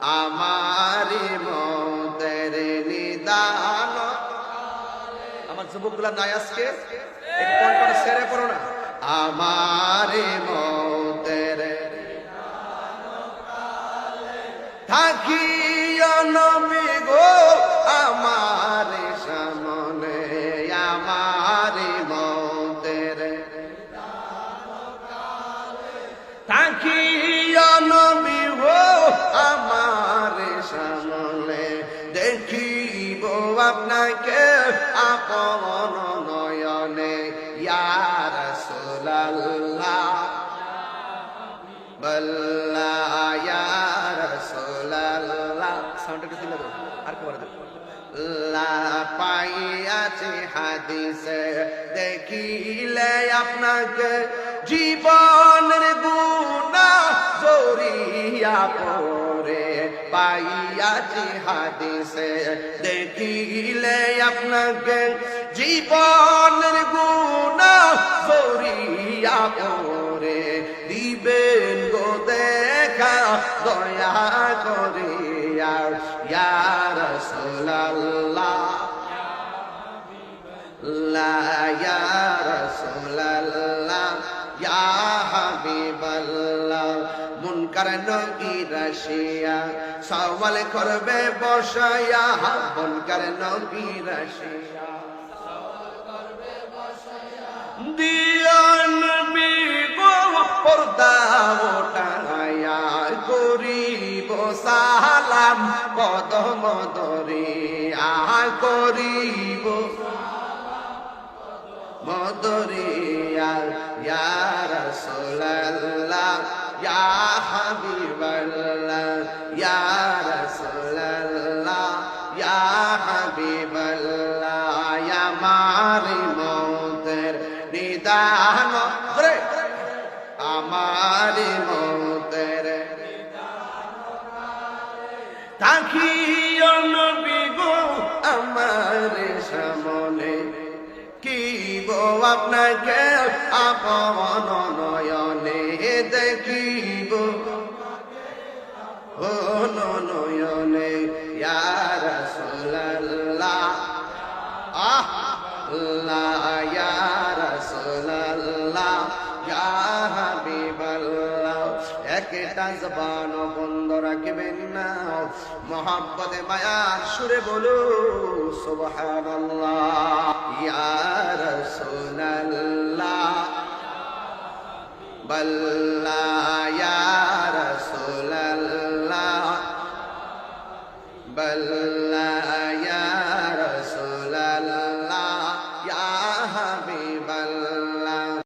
আমারি মতের নিদান। আমার যুবকগুলা নাই আজকে। না। আমারি মতের থাকিও নবী গো, আমার সামনে মতের আপনাকে আপন নয়নে ইয়ার সোলাল্লাহ বল্লা, ইয়া রাসূলুল্লাহ। সাউন্ড একটু দিলে পাইয়াছি হাদিসে, দেখিলে আপনাকে জীবনের গুণা পড়ে। পাইয়াছি হাদিসে দেখিলে আপনাকে জীবনের গুণা জড়িয়া পড়ে দিবেন গো দেখা, দয়া করিয়া। ইয়া রাসূলুল্লাহ। লা ইয়া রাসূলুল্লাহ। ইয়া মুনকার নগীর রাশিয়া? সওয়াল করবে, বসায়া মুনকার নগীর রাশিয়া? দিয়ান বিগো পর্দা ওটায়া করিব, সালাম কদম দরিয়া করিব। মদরিয়া ইয়া রাসূলুল্লাহ। ইয়া হাবিবাল্লাহ ইয়া রাসূলুল্লাহ ইয়া হাবিবাল্লাহ ইয়া মারি মৌতের নিদান ধরে আমারি মৌতের তাকিও নবী গো আমার সামনে কি আপনাকে, আপন নয়নে দেখিব। ও নয়নে, ইয়া রাসূলুল্লাহ। আহ, লা, ইয়া রাসূলুল্লাহ। ইয়া একটা জবান বন্ধ রাখবেন না। মোহাম্মদে মায়ার সুরে বলো, সুবহানাল্লাহ। ইয়া রাসূলুল্লাহ বল্লা